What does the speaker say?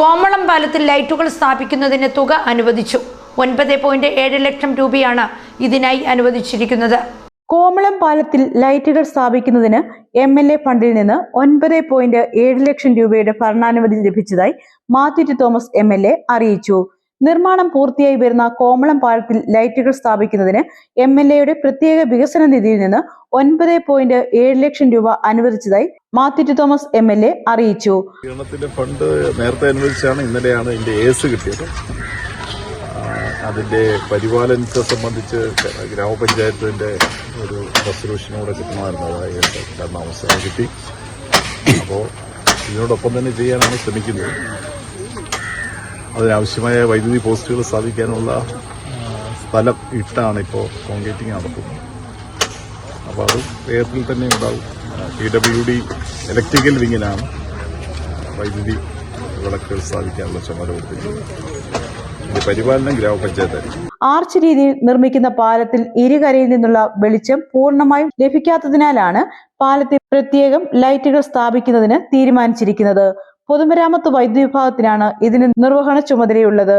കോമളം പാലത്തിൽ ലൈറ്റുകൾ സ്ഥാപിക്കുന്നതിന് തുക അനുവദിച്ചു. ഒൻപത് പോയിന്റ് ഏഴ് ലക്ഷം രൂപയാണ് ഇതിനായി അനുവദിച്ചിരിക്കുന്നത്. കോമളം പാലത്തിൽ ലൈറ്റുകൾ സ്ഥാപിക്കുന്നതിന് എം എൽ എ ഫണ്ടിൽ നിന്ന് ഒൻപത് പോയിന്റ് ഏഴ് ലക്ഷം രൂപയുടെ ഭരണാനുമതി ലഭിച്ചതായി Mathew Thomas M L A അറിയിച്ചു. നിർമ്മാണം പൂർത്തിയായി വരുന്ന കോമളം പാലത്തിൽ ലൈറ്റുകൾ സ്ഥാപിക്കുന്നതിന് എം എൽ എയുടെ പ്രത്യേക വികസന നിധിയിൽ നിന്ന് ഒൻപത് പോയിന്റ് ഏഴ് ലക്ഷം രൂപ അനുവദിച്ചതായി Mathew Thomas M L A അറിയിച്ചു. ഫണ്ട് നേരത്തെ അനുവദിച്ചാണ് ഇന്നലെയാണ് കിട്ടിയത്. അതിന്റെ പരിപാലനത്തെ സംബന്ധിച്ച് ഗ്രാമപഞ്ചായത്തിന്റെ ഒരു റെസൊല്യൂഷനോടെ കിട്ടണമായിരുന്നു അതായത് അവസരം കിട്ടി. അപ്പോൾ ഇതിനോടൊപ്പം തന്നെ ചെയ്യാനാണ് ശ്രമിക്കുന്നത്. അതിനാവശ്യമായ വൈദ്യുതി പോസ്റ്റുകൾ സ്ഥാപിക്കാനുള്ള സ്ഥലം ഇട്ടാണ് ഇപ്പോൾ കോൺക്രീറ്റിംഗ് നടത്തുന്നത് അപ്പോൾ അത് വേഗത്തിൽ തന്നെ ഉണ്ടാവും. പി ഡബ്ല്യു ഡി ഇലക്ട്രിക്കൽ വിങ്ങിനാണ് വൈദ്യുതി വിളക്കുകൾ സ്ഥാപിക്കാനുള്ള ചുമതല കൊടുത്തിരിക്കുന്നത്. പരിപാലനം ഗ്രാമപഞ്ചായത്തായിരിക്കും ആർച്ച് രീതിയിൽ നിർമ്മിക്കുന്ന പാലത്തിൽ ഇരുകരയിൽ നിന്നുള്ള വെളിച്ചം പൂർണമായും ലഭിക്കാത്തതിനാലാണ് പാലത്തിൽ പ്രത്യേകം ലൈറ്റുകൾ സ്ഥാപിക്കുന്നതിന് തീരുമാനിച്ചിരിക്കുന്നത്. പൊതുമരാമത്ത് വൈദ്യുതി വിഭാഗത്തിനാണ് ഇതിന് നിർവഹണ ചുമതലയുള്ളത്